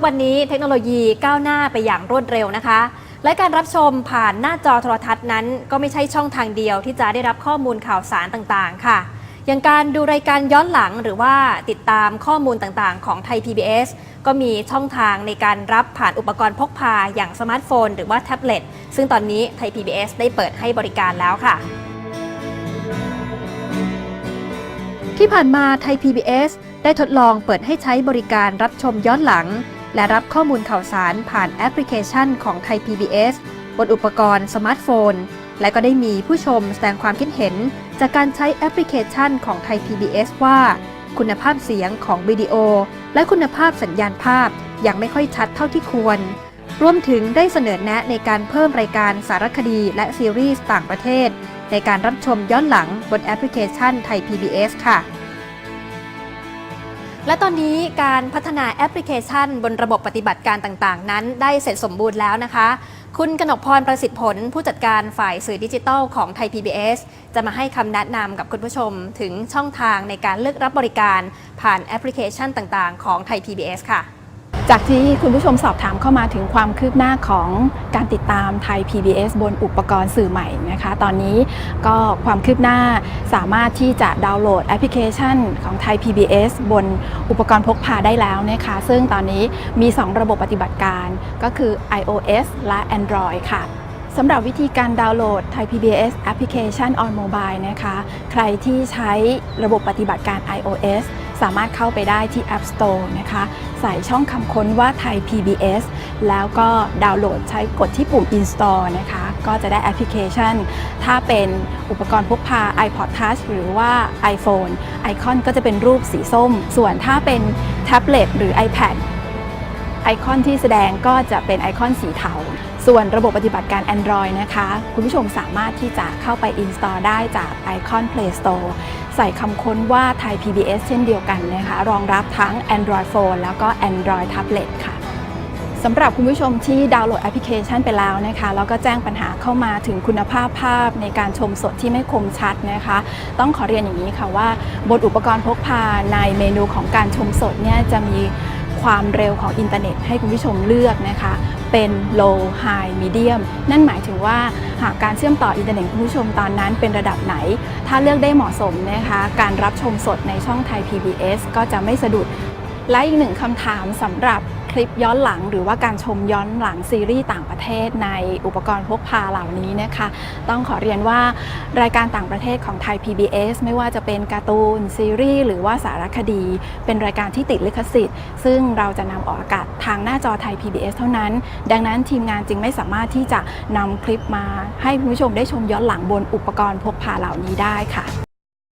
กวันนี้เทคโนโลยีก้าวหน้าไปอย่างรวดเร็วนะคะ และการรับชมผ่านหน้าจอโทรทัศน์นั้น ก็ไม่ใช่ช่องทางเดียวที่จะได้รับข้อมูลข่าวสารต่างๆ ค่ะ อย่างการดูรายการย้อนหลังหรือว่าติดตามข้อมูลต่างๆ ของไทย PBS ก็มีช่องทางในการรับผ่านอุปกรณ์พกพาอย่างสมาร์ทโฟน หรือว่าแท็บเล็ตซึ่งตอนนี้ไทย PBS ได้เปิดให้บริการแล้วค่ะที่ผ่านมาไทย PBS ได้ทดลองเปิดให้ใช้บริการรับชมย้อนหลัง และรับข้อมูลข่าวสารผ่านแอปพลิเคชันของไทย PBS บนอุปกรณ์สมาร์ทโฟน และก็ได้มีผู้ชมแสดงความคิดเห็น จากการใช้แอปพลิเคชันของไทย PBS ว่า คุณภาพเสียงของวิดีโอ และคุณภาพสัญญาณภาพยังไม่ค่อยชัดเท่าที่ควร รวมถึงได้เสนอแนะในการเพิ่มรายการสารคดีและซีรีส์ต่างประเทศ ในการรับชมย้อนหลังบนแอปพลิเคชันไทย PBS ค่ะ และตอนนี้การพัฒนาแอปพลิเคชัน บนระบบปฏิบัติการต่างๆ นั้น ได้เสร็จสมบูรณ์แล้วนะคะ คุณกนกพรประสิทธิ์ผล ผู้จัดการฝ่ายสื่อดิจิทัลของไทย PBS จะมาให้คำแนะนำกับคุณผู้ชมถึงช่องทางในการเลือกรับบริการผ่านแอปพลิเคชันต่างๆ ของไทย PBS ค่ะ จากที่คุณผู้ชมสอบถามเข้ามาถึงความคืบหน้าของการติดตามไทย PBS บนอุปกรณ์สื่อใหม่นะคะ ตอนนี้ก็ความคืบหน้าสามารถที่จะดาวน์โหลดแอปพลิเคชันของไทย PBS บนอุปกรณ์พกพาได้แล้วนะคะ ซึ่งตอนนี้มี 2 ระบบปฏิบัติการก็คือ iOS และ Android ค่ะสำหรับวิธีการดาวน์โหลด Thai PBS Application on Mobile นะคะ ใครที่ใช้ระบบปฏิบัติการ iOS สามารถเข้าไปได้ที่ App Store นะคะ ใส่ช่องคำค้นว่า Thai PBS แล้วก็ดาวน์โหลดใช้กดที่ปุ่ม Install นะคะ ก็จะได้แอปพลิเคชัน ถ้าเป็นอุปกรณ์พกพา iPod Touch หรือว่า iPhone ไอคอนก็จะเป็นรูปสีส้ม ส่วนถ้าเป็นแท็บเล็ตหรือ iPad ไอคอนที่แสดงก็จะเป็นไอคอนสีเทา ส่วนระบบปฏิบัติการ Android นะคะ คุณผู้ชมสามารถที่จะเข้าไป install ได้จากไอคอน Play Store ใส่คำค้นว่าไทย PBS เช่นเดียวกันนะคะ รองรับทั้ง Android Phone แล้วก็ Android Tablet ค่ะสำหรับคุณผู้ชมที่ดาวน์โหลดแอปพลิเคชันไปแล้วนะคะ แล้วก็แจ้งปัญหาเข้ามาถึงคุณภาพภาพในการชมสดที่ไม่คมชัดนะคะ ต้องขอเรียนอย่างนี้ค่ะว่า บนอุปกรณ์พกพาในเมนูของการชมสดเนี่ยจะมีความเร็วของอินเทอร์เน็ตให้คุณผู้ชมเลือกนะคะ เป็น low high medium นั่นหมายถึงว่าหากการเชื่อมต่ออินเทอร์เน็ตคุณผู้ชมตอนนั้นเป็นระดับไหน ถ้าเลือกได้เหมาะสมนะคะ การรับชมสดในช่องไทย PBS ก็จะไม่สะดุด และอีกหนึ่งคำถามสำหรับ คลิปย้อนหลัง หรือว่าการชมย้อนหลังซีรีส์ต่างประเทศในอุปกรณ์พกพาเหล่านี้นะคะ ต้องขอเรียนว่ารายการต่างประเทศของไทย PBS ไม่ว่าจะเป็นการ์ตูนซีรีส์หรือว่าสารคดี เป็นรายการที่ติดลิขสิทธิ์ ซึ่งเราจะนำออกอากาศทางหน้าจอไทย PBS เท่านั้น ดังนั้นทีมงานจึงไม่สามารถที่จะนำคลิปมาให้คุณผู้ชมได้ชมย้อนหลังบนอุปกรณ์พกพาเหล่านี้ได้ค่ะ